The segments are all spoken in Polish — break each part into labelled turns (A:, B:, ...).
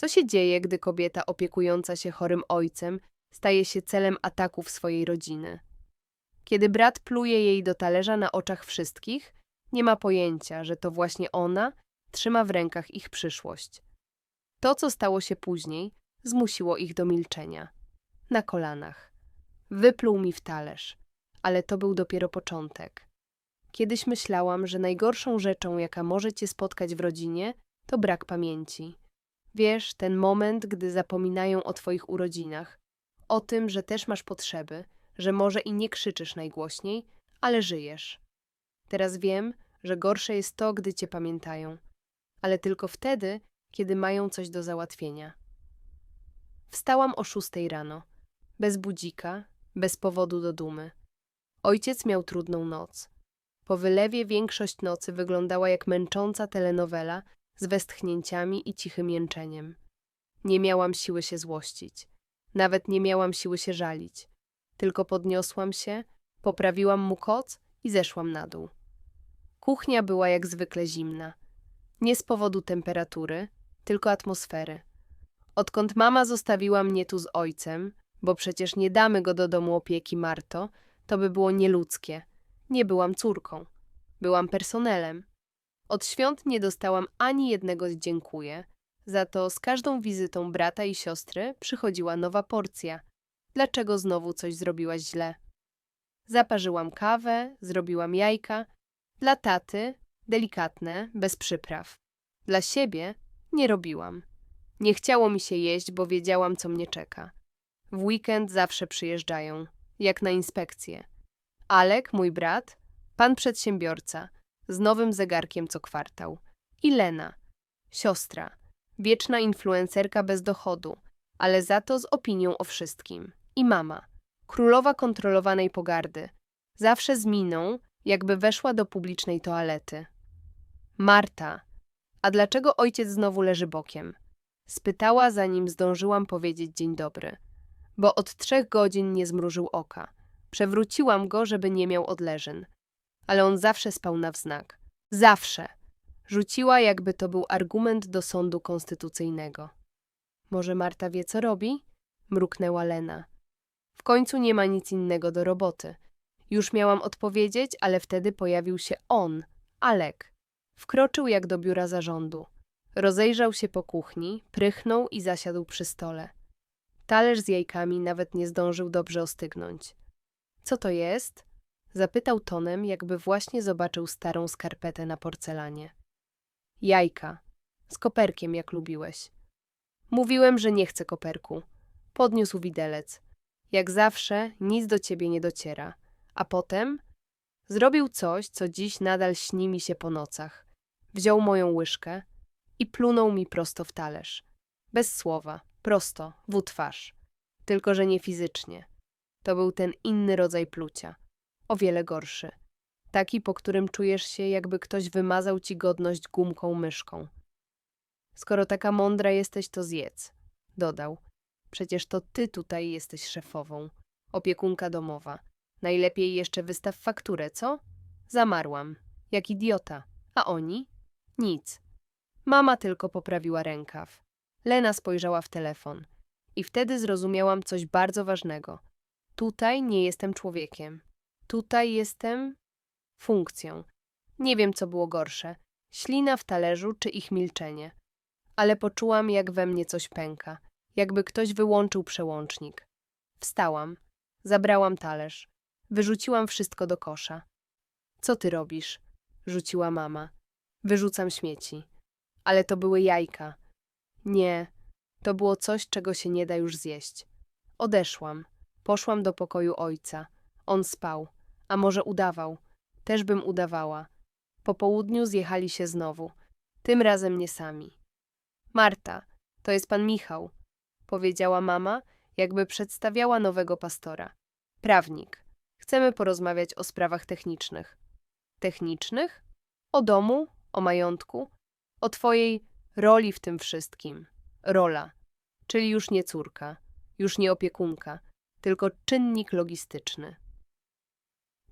A: Co się dzieje, gdy kobieta opiekująca się chorym ojcem staje się celem ataków swojej rodziny? Kiedy brat pluje jej do talerza na oczach wszystkich, nie ma pojęcia, że to właśnie ona trzyma w rękach ich przyszłość. To, co stało się później, zmusiło ich do milczenia. Na kolanach. Wypluł mi w talerz, ale to był dopiero początek. Kiedyś myślałam, że najgorszą rzeczą, jaka może cię spotkać w rodzinie, to brak pamięci. Wiesz, ten moment, gdy zapominają o twoich urodzinach, o tym, że też masz potrzeby, że może i nie krzyczysz najgłośniej, ale żyjesz. Teraz wiem, że gorsze jest to, gdy cię pamiętają, ale tylko wtedy, kiedy mają coś do załatwienia. Wstałam o szóstej rano, bez budzika, bez powodu do dumy. Ojciec miał trudną noc. Po wylewie większość nocy wyglądała jak męcząca telenowela z westchnięciami i cichym jęczeniem. Nie miałam siły się złościć. Nawet nie miałam siły się żalić. Tylko podniosłam się, poprawiłam mu koc i zeszłam na dół. Kuchnia była jak zwykle zimna. Nie z powodu temperatury, tylko atmosfery. Odkąd mama zostawiła mnie tu z ojcem, bo przecież nie damy go do domu opieki Marto, to by było nieludzkie. Nie byłam córką. Byłam personelem. Od świąt nie dostałam ani jednego z dziękuję, za to z każdą wizytą brata i siostry przychodziła nowa porcja. Dlaczego znowu coś zrobiłaś źle? Zaparzyłam kawę, zrobiłam jajka. Dla taty delikatne, bez przypraw. Dla siebie nie robiłam. Nie chciało mi się jeść, bo wiedziałam, co mnie czeka. W weekend zawsze przyjeżdżają, jak na inspekcję. Alek, mój brat, pan przedsiębiorca, z nowym zegarkiem co kwartał. I Lena, siostra, wieczna influencerka bez dochodu, ale za to z opinią o wszystkim. I mama, królowa kontrolowanej pogardy, zawsze z miną, jakby weszła do publicznej toalety. Marta, a dlaczego ojciec znowu leży bokiem? Spytała, zanim zdążyłam powiedzieć dzień dobry. Bo od trzech godzin nie zmrużył oka. Przewróciłam go, żeby nie miał odleżyn. Ale on zawsze spał na wznak. Zawsze. Rzuciła, jakby to był argument do sądu konstytucyjnego. Może Marta wie, co robi? Mruknęła Lena. W końcu nie ma nic innego do roboty. Już miałam odpowiedzieć, ale wtedy pojawił się on, Alek. Wkroczył jak do biura zarządu. Rozejrzał się po kuchni, prychnął i zasiadł przy stole. Talerz z jajkami nawet nie zdążył dobrze ostygnąć. Co to jest? Zapytał tonem, jakby właśnie zobaczył starą skarpetę na porcelanie. Jajka. Z koperkiem, jak lubiłeś. Mówiłem, że nie chcę koperku. Podniósł widelec. Jak zawsze, nic do ciebie nie dociera. A potem zrobił coś, co dziś nadal śni mi się po nocach. Wziął moją łyżkę i plunął mi prosto w talerz. Bez słowa, prosto, w twarz. Tylko, że nie fizycznie. To był ten inny rodzaj plucia. O wiele gorszy. Taki, po którym czujesz się, jakby ktoś wymazał ci godność gumką myszką. Skoro taka mądra jesteś, to zjedz. Dodał. Przecież to ty tutaj jesteś szefową. Opiekunka domowa. Najlepiej jeszcze wystaw fakturę, co? Zamarłam. Jak idiota. A oni? Nic. Mama tylko poprawiła rękaw. Lena spojrzała w telefon. I wtedy zrozumiałam coś bardzo ważnego. Tutaj nie jestem człowiekiem. Tutaj jestem funkcją. Nie wiem, co było gorsze. Ślina w talerzu czy ich milczenie. Ale poczułam, jak we mnie coś pęka. Jakby ktoś wyłączył przełącznik. Wstałam. Zabrałam talerz. Wyrzuciłam wszystko do kosza. Co ty robisz? Rzuciła mama. Wyrzucam śmieci. Ale to były jajka. Nie, to było coś, czego się nie da już zjeść. Odeszłam. Poszłam do pokoju ojca. On spał. A może udawał. Też bym udawała. Po południu zjechali się znowu. Tym razem nie sami. Marta, to jest pan Michał, powiedziała mama, jakby przedstawiała nowego pastora. Prawnik. Chcemy porozmawiać o sprawach technicznych. Technicznych? O domu? O majątku? O twojej roli w tym wszystkim. Rola. Czyli już nie córka, już nie opiekunka, tylko czynnik logistyczny.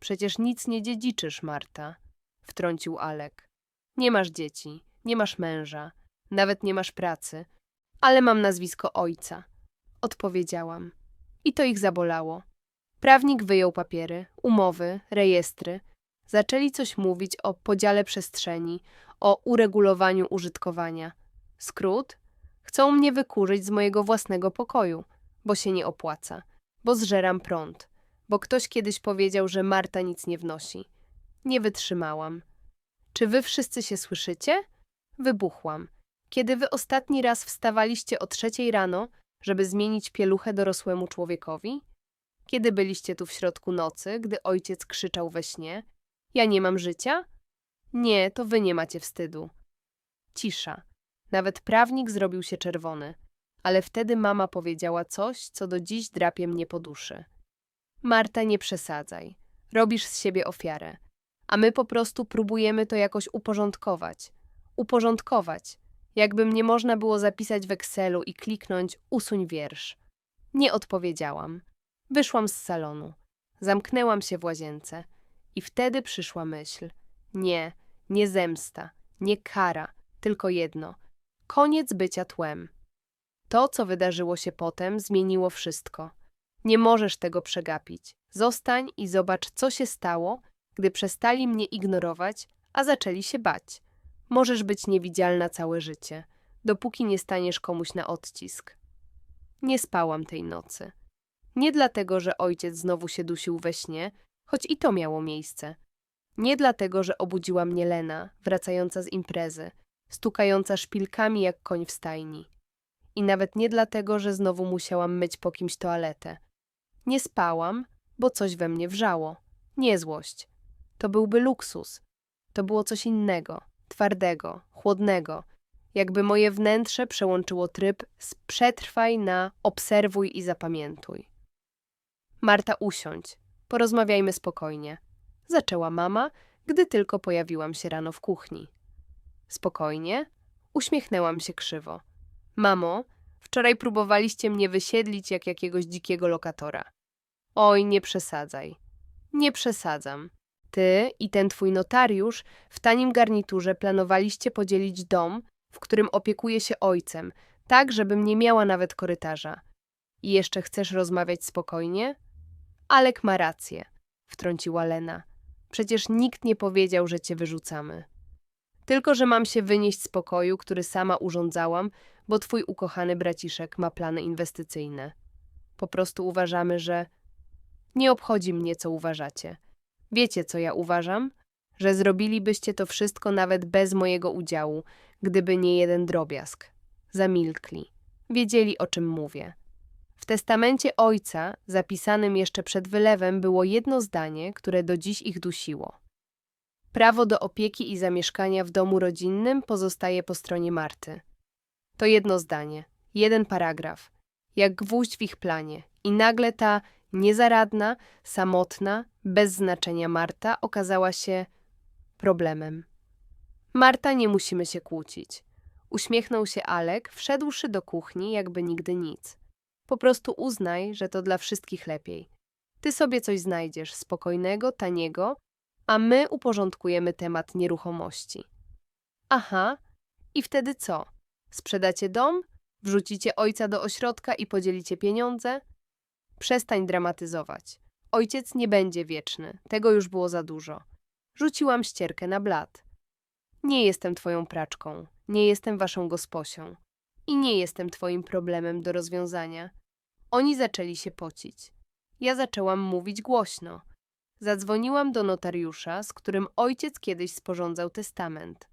A: Przecież nic nie dziedziczysz, Marta, wtrącił Alek. Nie masz dzieci, nie masz męża, nawet nie masz pracy. Ale mam nazwisko ojca. Odpowiedziałam. I to ich zabolało. Prawnik wyjął papiery, umowy, rejestry. Zaczęli coś mówić o podziale przestrzeni, o uregulowaniu użytkowania. Skrót? Chcą mnie wykurzyć z mojego własnego pokoju, bo się nie opłaca, bo zżeram prąd, bo ktoś kiedyś powiedział, że Marta nic nie wnosi. Nie wytrzymałam. Czy wy wszyscy się słyszycie? Wybuchłam. Kiedy wy ostatni raz wstawaliście o trzeciej rano, żeby zmienić pieluchę dorosłemu człowiekowi? Kiedy byliście tu w środku nocy, gdy ojciec krzyczał we śnie? Ja nie mam życia? Nie, to wy nie macie wstydu. Cisza. Nawet prawnik zrobił się czerwony, ale wtedy mama powiedziała coś, co do dziś drapie mnie po duszy. Marta, nie przesadzaj. Robisz z siebie ofiarę. A my po prostu próbujemy to jakoś uporządkować. Uporządkować. Jakby mnie można było zapisać w Excelu i kliknąć usuń wiersz. Nie odpowiedziałam. Wyszłam z salonu. Zamknęłam się w łazience. I wtedy przyszła myśl. Nie, nie zemsta, nie kara, tylko jedno. Koniec bycia tłem. To, co wydarzyło się potem, zmieniło wszystko. Nie możesz tego przegapić. Zostań i zobacz, co się stało, gdy przestali mnie ignorować, a zaczęli się bać. Możesz być niewidzialna całe życie, dopóki nie staniesz komuś na odcisk. Nie spałam tej nocy. Nie dlatego, że ojciec znowu się dusił we śnie, choć i to miało miejsce. Nie dlatego, że obudziła mnie Lena, wracająca z imprezy, stukająca szpilkami jak koń w stajni. I nawet nie dlatego, że znowu musiałam myć po kimś toaletę. Nie spałam, bo coś we mnie wrzało. Nie złość. To byłby luksus. To było coś innego, twardego, chłodnego. Jakby moje wnętrze przełączyło tryb z przetrwaj na obserwuj i zapamiętuj. Marta, usiądź. Porozmawiajmy spokojnie. Zaczęła mama, gdy tylko pojawiłam się rano w kuchni. Spokojnie? Uśmiechnęłam się krzywo. Mamo, wczoraj próbowaliście mnie wysiedlić jak jakiegoś dzikiego lokatora. Oj, nie przesadzaj. Nie przesadzam. Ty i ten twój notariusz w tanim garniturze planowaliście podzielić dom, w którym opiekuję się ojcem, tak, żebym nie miała nawet korytarza. I jeszcze chcesz rozmawiać spokojnie? Alek ma rację, wtrąciła Lena. Przecież nikt nie powiedział, że cię wyrzucamy. Tylko, że mam się wynieść z pokoju, który sama urządzałam, bo twój ukochany braciszek ma plany inwestycyjne. Po prostu uważamy, że. Nie obchodzi mnie, co uważacie. Wiecie, co ja uważam? Że zrobilibyście to wszystko nawet bez mojego udziału, gdyby nie jeden drobiazg. Zamilkli. Wiedzieli, o czym mówię. W testamencie ojca, zapisanym jeszcze przed wylewem, było jedno zdanie, które do dziś ich dusiło. Prawo do opieki i zamieszkania w domu rodzinnym pozostaje po stronie Marty. To jedno zdanie, jeden paragraf, jak gwóźdź w ich planie, i nagle ta niezaradna, samotna, bez znaczenia Marta okazała się problemem. Marta, nie musimy się kłócić. Uśmiechnął się Alek, wszedłszy do kuchni, jakby nigdy nic. Po prostu uznaj, że to dla wszystkich lepiej. Ty sobie coś znajdziesz spokojnego, taniego, a my uporządkujemy temat nieruchomości. Aha, i wtedy co? Sprzedacie dom? Wrzucicie ojca do ośrodka i podzielicie pieniądze? Przestań dramatyzować. Ojciec nie będzie wieczny, tego już było za dużo. Rzuciłam ścierkę na blat. Nie jestem twoją praczką, nie jestem waszą gosposią i nie jestem twoim problemem do rozwiązania. Oni zaczęli się pocić. Ja zaczęłam mówić głośno. Zadzwoniłam do notariusza, z którym ojciec kiedyś sporządzał testament.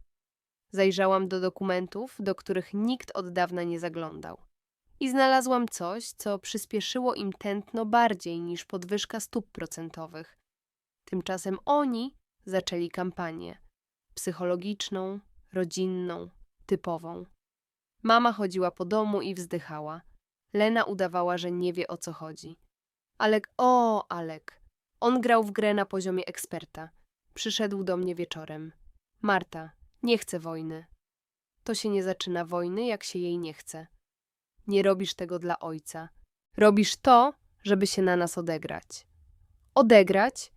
A: Zajrzałam do dokumentów, do których nikt od dawna nie zaglądał. I znalazłam coś, co przyspieszyło im tętno bardziej niż podwyżka stóp procentowych. Tymczasem oni zaczęli kampanię psychologiczną, rodzinną, typową. Mama chodziła po domu i wzdychała. Lena udawała, że nie wie o co chodzi. Alek, o, Alek. On grał w grę na poziomie eksperta. Przyszedł do mnie wieczorem. Marta, nie chcę wojny. To się nie zaczyna wojny, jak się jej nie chce. Nie robisz tego dla ojca. Robisz to, żeby się na nas odegrać. Odegrać?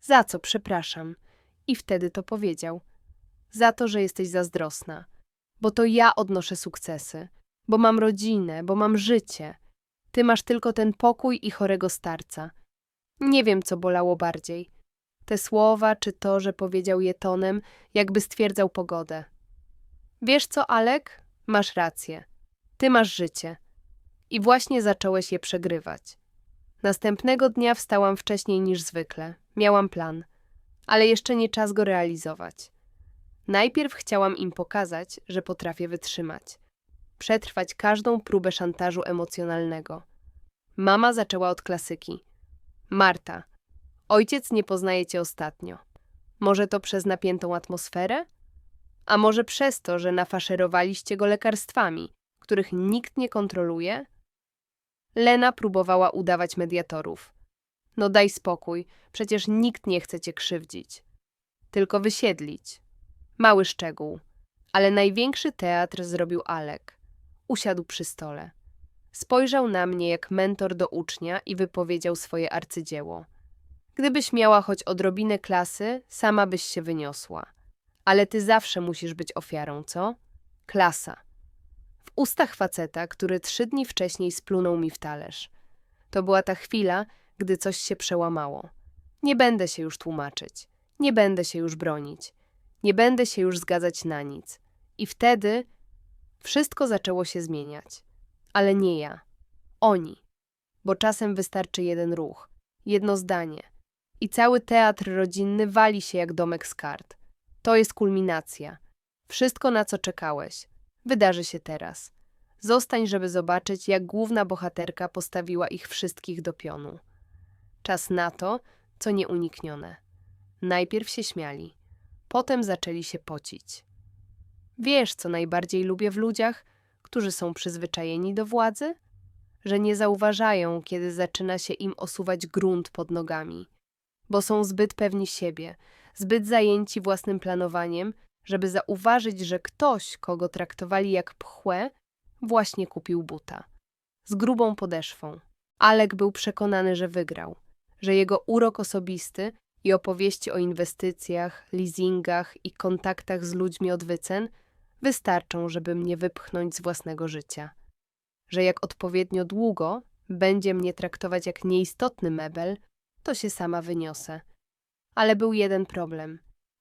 A: Za co, przepraszam. I wtedy to powiedział. Za to, że jesteś zazdrosna. Bo to ja odnoszę sukcesy. Bo mam rodzinę, bo mam życie. Ty masz tylko ten pokój i chorego starca. Nie wiem, co bolało bardziej. Te słowa, czy to, że powiedział je tonem, jakby stwierdzał pogodę. Wiesz co, Alek? Masz rację. Ty masz życie. I właśnie zacząłeś je przegrywać. Następnego dnia wstałam wcześniej niż zwykle. Miałam plan, ale jeszcze nie czas go realizować. Najpierw chciałam im pokazać, że potrafię wytrzymać. Przetrwać każdą próbę szantażu emocjonalnego. Mama zaczęła od klasyki. Marta, ojciec nie poznaje cię ostatnio. Może to przez napiętą atmosferę? A może przez to, że nafaszerowaliście go lekarstwami, których nikt nie kontroluje? Lena próbowała udawać mediatorów. No daj spokój, przecież nikt nie chce cię krzywdzić. Tylko wysiedlić. Mały szczegół. Ale największy teatr zrobił Alek. Usiadł przy stole. Spojrzał na mnie jak mentor do ucznia i wypowiedział swoje arcydzieło. Gdybyś miała choć odrobinę klasy, sama byś się wyniosła. Ale ty zawsze musisz być ofiarą, co? Klasa. W ustach faceta, który trzy dni wcześniej splunął mi w talerz. To była ta chwila, gdy coś się przełamało. Nie będę się już tłumaczyć. Nie będę się już bronić. Nie będę się już zgadzać na nic. I wtedy wszystko zaczęło się zmieniać. Ale nie ja. Oni. Bo czasem wystarczy jeden ruch, jedno zdanie. I cały teatr rodzinny wali się jak domek z kart. To jest kulminacja. Wszystko, na co czekałeś, wydarzy się teraz. Zostań, żeby zobaczyć, jak główna bohaterka postawiła ich wszystkich do pionu. Czas na to, co nieuniknione. Najpierw się śmiali, potem zaczęli się pocić. Wiesz, co najbardziej lubię w ludziach, którzy są przyzwyczajeni do władzy? Że nie zauważają, kiedy zaczyna się im osuwać grunt pod nogami, bo są zbyt pewni siebie, zbyt zajęci własnym planowaniem, żeby zauważyć, że ktoś, kogo traktowali jak pchłę, właśnie kupił buta. Z grubą podeszwą. Alek był przekonany, że wygrał, że jego urok osobisty i opowieści o inwestycjach, leasingach i kontaktach z ludźmi od wycen wystarczą, żeby mnie wypchnąć z własnego życia. Że jak odpowiednio długo będzie mnie traktować jak nieistotny mebel, to się sama wyniosę. Ale był jeden problem.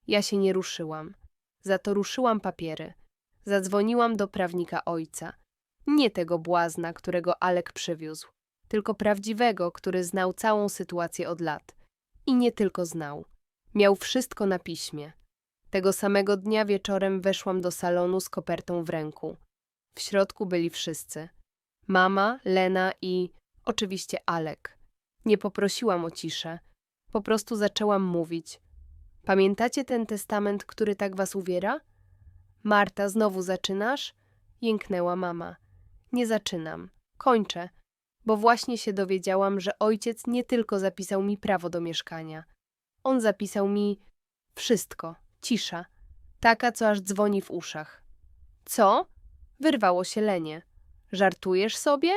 A: Ja się nie ruszyłam. Za to ruszyłam papiery. Zadzwoniłam do prawnika ojca. Nie tego błazna, którego Alek przywiózł, tylko prawdziwego, który znał całą sytuację od lat. I nie tylko znał. Miał wszystko na piśmie. Tego samego dnia wieczorem weszłam do salonu z kopertą w ręku. W środku byli wszyscy. Mama, Lena i oczywiście Alek. Nie poprosiłam o ciszę. Po prostu zaczęłam mówić. Pamiętacie ten testament, który tak was uwiera? Marta, znowu zaczynasz? Jęknęła mama. Nie zaczynam. Kończę, bo właśnie się dowiedziałam, że ojciec nie tylko zapisał mi prawo do mieszkania. On zapisał mi wszystko. Cisza. Taka, co aż dzwoni w uszach. Co? Wyrwało się Lenie. Żartujesz sobie?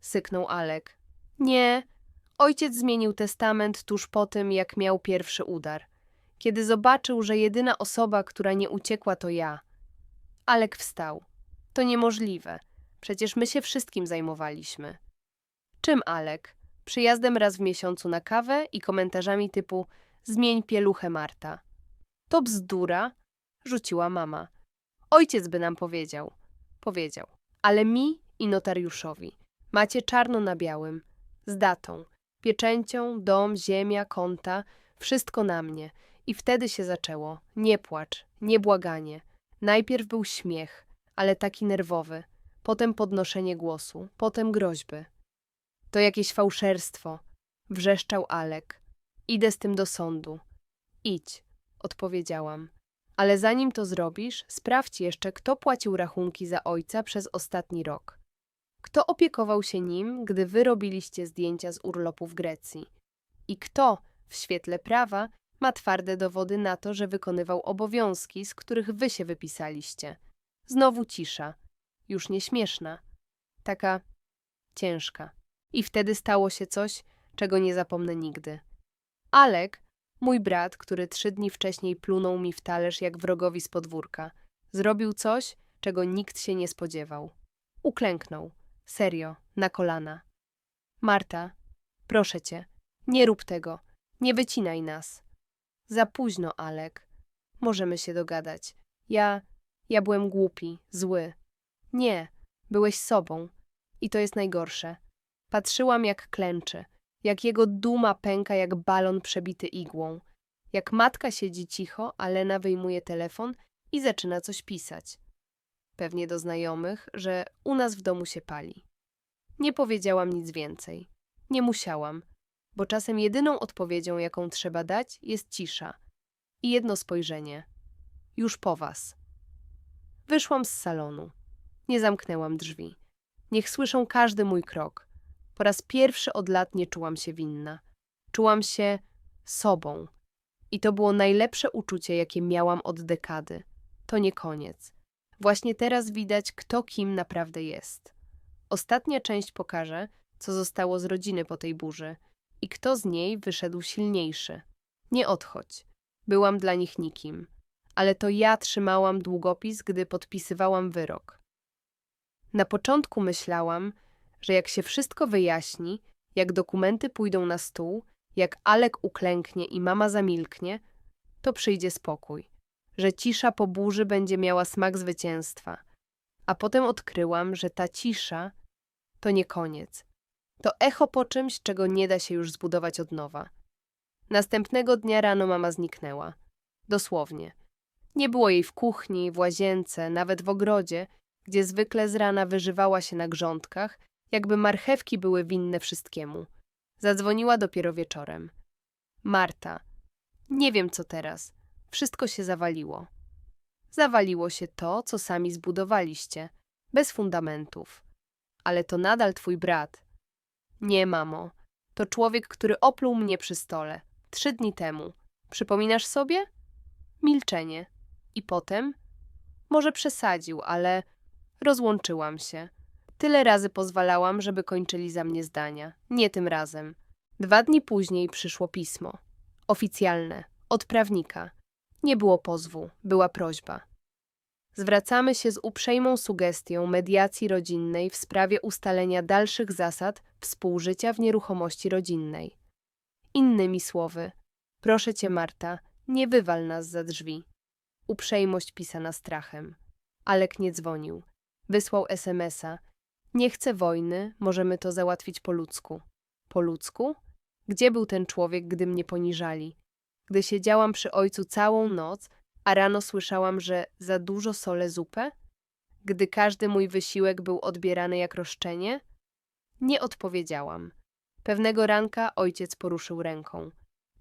A: Syknął Alek. Nie. Ojciec zmienił testament tuż po tym, jak miał pierwszy udar. Kiedy zobaczył, że jedyna osoba, która nie uciekła, to ja. Alek wstał. To niemożliwe. Przecież my się wszystkim zajmowaliśmy. Czym, Alek? Przyjazdem raz w miesiącu na kawę i komentarzami typu zmień pieluchę Marta. To bzdura, rzuciła mama. Ojciec by nam powiedział. Powiedział. Ale mi i notariuszowi. Macie czarno na białym. Z datą. Pieczęcią, dom, ziemia, konta. Wszystko na mnie. I wtedy się zaczęło. Nie płacz, nie błaganie. Najpierw był śmiech, ale taki nerwowy. Potem podnoszenie głosu. Potem groźby. To jakieś fałszerstwo. Wrzeszczał Alek. Idę z tym do sądu. Idź odpowiedziałam. Ale zanim to zrobisz, sprawdź jeszcze, kto płacił rachunki za ojca przez ostatni rok. Kto opiekował się nim, gdy wy robiliście zdjęcia z urlopu w Grecji? I kto, w świetle prawa, ma twarde dowody na to, że wykonywał obowiązki, z których wy się wypisaliście? Znowu cisza. Już nieśmieszna. Taka ciężka. I wtedy stało się coś, czego nie zapomnę nigdy. Alek, Mój brat, który trzy dni wcześniej plunął mi w talerz jak wrogowi z podwórka, zrobił coś, czego nikt się nie spodziewał. Uklęknął. Serio, na kolana. Marta, proszę cię, nie rób tego. Nie wycinaj nas. Za późno, Alek. Możemy się dogadać. Ja, ja byłem głupi, zły. Nie, byłeś sobą. I to jest najgorsze. Patrzyłam, jak klęczy, jak jego duma pęka jak balon przebity igłą. Jak matka siedzi cicho, a Lena wyjmuje telefon i zaczyna coś pisać. Pewnie do znajomych, że u nas w domu się pali. Nie powiedziałam nic więcej. Nie musiałam, bo czasem jedyną odpowiedzią, jaką trzeba dać, jest cisza i jedno spojrzenie. Już po was. Wyszłam z salonu. Nie zamknęłam drzwi. Niech słyszą każdy mój krok. Po raz pierwszy od lat nie czułam się winna. Czułam się sobą. I to było najlepsze uczucie, jakie miałam od dekady. To nie koniec. Właśnie teraz widać, kto kim naprawdę jest. Ostatnia część pokaże, co zostało z rodziny po tej burzy i kto z niej wyszedł silniejszy. Nie odchodź. Byłam dla nich nikim. Ale to ja trzymałam długopis, gdy podpisywałam wyrok. Na początku myślałam, że jak się wszystko wyjaśni, jak dokumenty pójdą na stół, jak Alek uklęknie i mama zamilknie, to przyjdzie spokój, że cisza po burzy będzie miała smak zwycięstwa. A potem odkryłam, że ta cisza to nie koniec. To echo po czymś, czego nie da się już zbudować od nowa. Następnego dnia rano mama zniknęła. Dosłownie. Nie było jej w kuchni, w łazience, nawet w ogrodzie, gdzie zwykle z rana wyżywała się na grządkach, jakby marchewki były winne wszystkiemu. Zadzwoniła dopiero wieczorem. Marta. Nie wiem co teraz. Wszystko się zawaliło. Zawaliło się to, co sami zbudowaliście, bez fundamentów. Ale to nadal twój brat. Nie, mamo. To człowiek, który opluł mnie przy stole. Trzy dni temu. Przypominasz sobie? Milczenie. I potem? Może przesadził, ale rozłączyłam się. Tyle razy pozwalałam, żeby kończyli za mnie zdania. Nie tym razem. Dwa dni później przyszło pismo. Oficjalne. Od prawnika. Nie było pozwu, była prośba. Zwracamy się z uprzejmą sugestią mediacji rodzinnej w sprawie ustalenia dalszych zasad współżycia w nieruchomości rodzinnej. Innymi słowy, proszę cię, Marta, nie wywal nas za drzwi. Uprzejmość pisana strachem. Alek nie dzwonił. Wysłał SMS-a. Nie chcę wojny, możemy to załatwić po ludzku. Po ludzku? Gdzie był ten człowiek, gdy mnie poniżali? Gdy siedziałam przy ojcu całą noc, a rano słyszałam, że za dużo solę zupę? Gdy każdy mój wysiłek był odbierany jak roszczenie? Nie odpowiedziałam. Pewnego ranka ojciec poruszył ręką.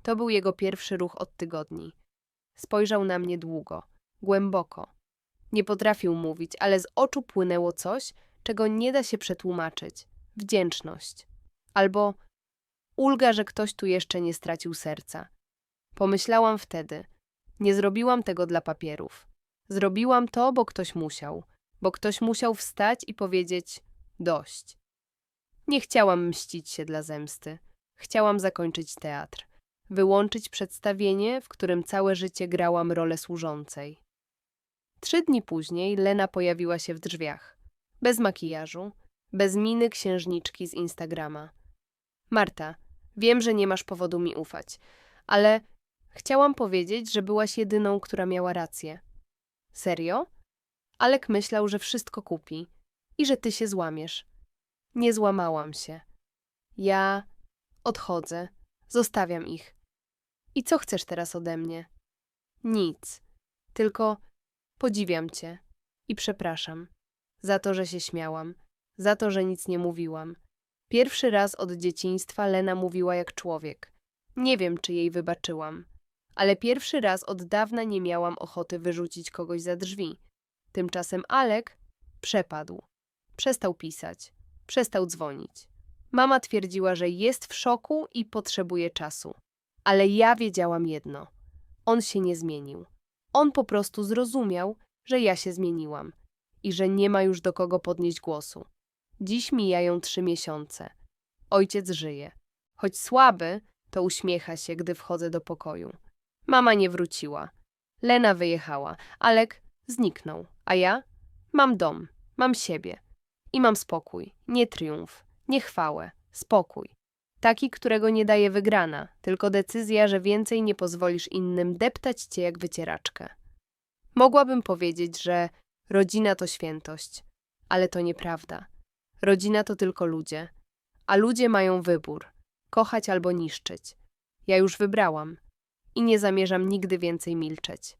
A: To był jego pierwszy ruch od tygodni. Spojrzał na mnie długo, głęboko. Nie potrafił mówić, ale z oczu płynęło coś, czego nie da się przetłumaczyć. Wdzięczność. Albo ulga, że ktoś tu jeszcze nie stracił serca. Pomyślałam wtedy. Nie zrobiłam tego dla papierów. Zrobiłam to, bo ktoś musiał. Bo ktoś musiał wstać i powiedzieć dość. Nie chciałam mścić się dla zemsty. Chciałam zakończyć teatr. Wyłączyć przedstawienie, w którym całe życie grałam rolę służącej. Trzy dni później Lena pojawiła się w drzwiach. Bez makijażu, bez miny księżniczki z Instagrama. Marta, wiem, że nie masz powodu mi ufać, ale chciałam powiedzieć, że byłaś jedyną, która miała rację. Serio? Alek myślał, że wszystko kupi i że ty się złamiesz. Nie złamałam się. Ja odchodzę, zostawiam ich. I co chcesz teraz ode mnie? Nic. Tylko podziwiam cię i przepraszam za to, że się śmiałam, za to, że nic nie mówiłam. Pierwszy raz od dzieciństwa Lena mówiła jak człowiek. Nie wiem, czy jej wybaczyłam, ale pierwszy raz od dawna nie miałam ochoty wyrzucić kogoś za drzwi. Tymczasem Alek przepadł. Przestał pisać, przestał dzwonić. Mama twierdziła, że jest w szoku i potrzebuje czasu. Ale ja wiedziałam jedno: on się nie zmienił. On po prostu zrozumiał, że ja się zmieniłam i że nie ma już do kogo podnieść głosu. Dziś mijają trzy miesiące. Ojciec żyje. Choć słaby, to uśmiecha się, gdy wchodzę do pokoju. Mama nie wróciła. Lena wyjechała. Alek zniknął. A ja? Mam dom, mam siebie. I mam spokój, nie triumf, nie chwałę, spokój. Taki, którego nie daje wygrana, tylko decyzja, że więcej nie pozwolisz innym deptać cię jak wycieraczkę. Mogłabym powiedzieć, że rodzina to świętość, ale to nieprawda. Rodzina to tylko ludzie, a ludzie mają wybór kochać albo niszczyć. Ja już wybrałam i nie zamierzam nigdy więcej milczeć.